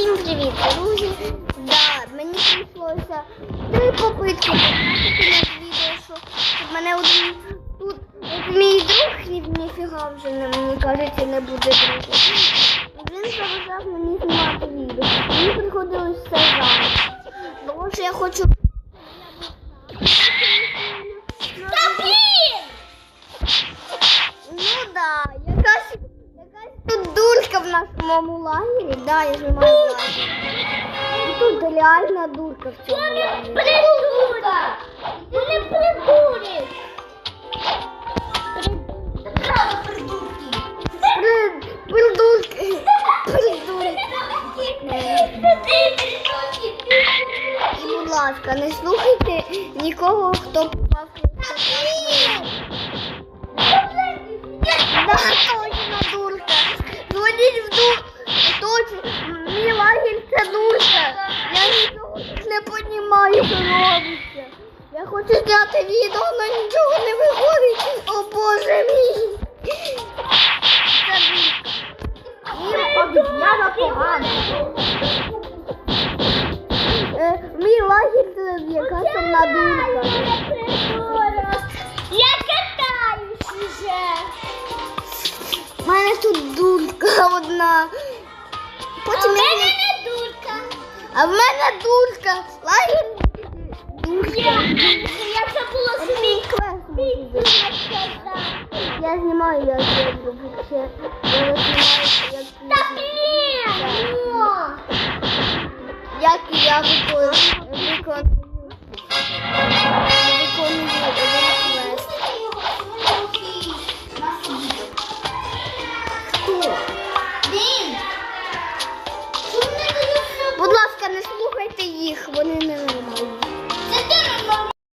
Всім привіт, друзі! Да, мені прийшлося три попитки на відео, що щоб мене один тут мій друг ні, ніфіга вже не мені кажеться не буде друга. Він заважав мені знімати відео. Мені приходилось все зараз. Тому що я хочу. В нашому лагері. Да, я знімаю лагерь. І Тут реальна дурка в цьому лагері. Придурка! Ти не придуриш! Придурки. Придурки. Будь ласка, не слухайте нікого, хто попав що робиться. Я хочу зняти відео, але нічого не виходить. О боже мій. Обіцяна погано. Е, Мій лагерь це якась одна дурка. Я катаюсь уже. У мене тут дурка одна. Потім я... А в мене дурка. Лагерь. Дурка. Я, я забула свій сказати. Я знімаю, я зроблю. Я знімаю, як Та я- блін! ну. як я виконую.